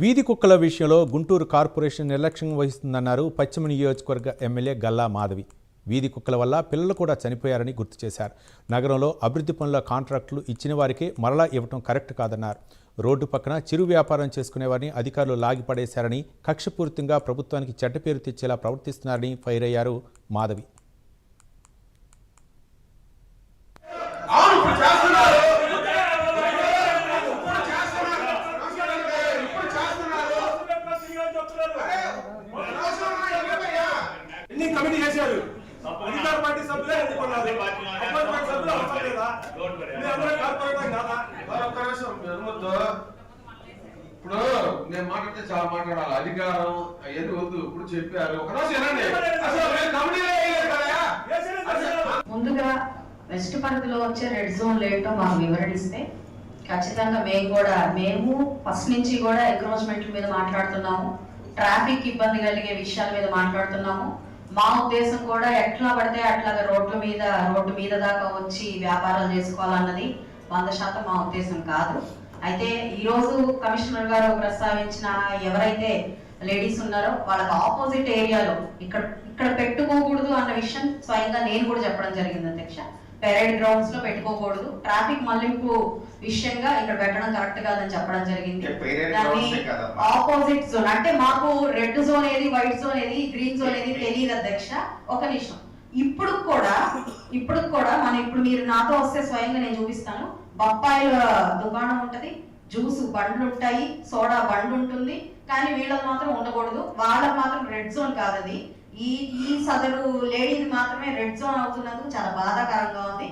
వీధి కుక్కల విషయంలో గుంటూరు కార్పొరేషన్ నిర్లక్ష్యం వహిస్తుందన్నారు పశ్చిమ నియోజకవర్గ ఎమ్మెల్యే గల్లా మాధవి. వీధి కుక్కల వల్ల పిల్లలు కూడా చనిపోయారని గుర్తు చేశారు. నగరంలో అభివృద్ధి పనుల కాంట్రాక్టులు ఇచ్చిన వారికే మరలా ఇవ్వటం కరెక్ట్ కాదన్నారు. రోడ్డు పక్కన చిరు వ్యాపారం చేసుకునేవారిని అధికారులు లాగిపడేశారని కక్షపూరితంగా ప్రభుత్వానికి చెడ్డ పేరు తెచ్చేలా ప్రవర్తిస్తున్నారని ఫైర్ అయ్యారు మాధవి. ఎన్ని కమిటీ చేశారు? అధికార పార్టీ సభ్యులే ఎన్నుకున్నారు అపోజిట్ సభ్యులు అవసరం లేదా? కాదా? ఒక్క నిమిషం. ఇప్పుడు నేను మాట్లాడితే చాలా మాట్లాడాలి. అధికారం అవన్నీ వద్దు. ఇప్పుడు చెప్పారు. ఒక రోజు ముందుగా వెస్ట్ పరిధిలో వచ్చే రెడ్ జోన్ ఏంటో మాకు వివరణిస్తే ఖచ్చితంగా మేము కూడా మేము ఫస్ట్ నుంచి కూడా ఎంక్రోచ్మెంట్ల మీద మాట్లాడుతున్నాము. ట్రాఫిక్ ఇబ్బంది కలిగే విషయాల మీద మాట్లాడుతున్నాము. మా ఉద్దేశం కూడా ఎట్లా పడితే అట్లాగా రోడ్ల మీద రోడ్డు మీద దాకా వచ్చి వ్యాపారాలు చేసుకోవాలన్నది వంద శాతం మా ఉద్దేశం కాదు. అయితే ఈరోజు కమిషనర్ గారు ప్రస్తావించిన ఎవరైతే లేడీస్ ఉన్నారో వాళ్ళకి ఆపోజిట్ ఏరియాలో ఇక్కడ ఇక్కడ పెట్టుకోకూడదు అన్న విషయం స్వయంగా నేను కూడా చెప్పడం జరిగింది అధ్యక్ష. పెరేడ్ గ్రౌండ్స్లో పెట్టుకోకూడదు. ట్రాఫిక్ మళ్ళింపు విషయంగా ఇక్కడ పెట్టడం కరెక్ట్ కాదని చెప్పడం జరిగింది. Opposite zone. అంటే మాకు రెడ్ జోన్ ఏది వైట్ జోన్ ఏది గ్రీన్ జోన్ ఏది తెలియదు అధ్యక్ష. ఒక నిమిషం. ఇప్పుడు కూడా ఇప్పుడు కూడా మనం ఇప్పుడు మీరు నాతో వస్తే స్వయంగా నేను చూపిస్తాను. బొప్పాయిల దుకాణం ఉంటది. జ్యూస్ బండ్లు ఉంటాయి. సోడా బండ్ ఉంటుంది. కానీ వీళ్ళకి మాత్రం ఉండకూడదు. వాళ్ళకి మాత్రం రెడ్ జోన్ కాదది. ఈ ఈ సదరు లేడీని మాత్రమే రెడ్ జోన్ అవుతున్నందుకు చాలా బాధాకరంగా ఉంది.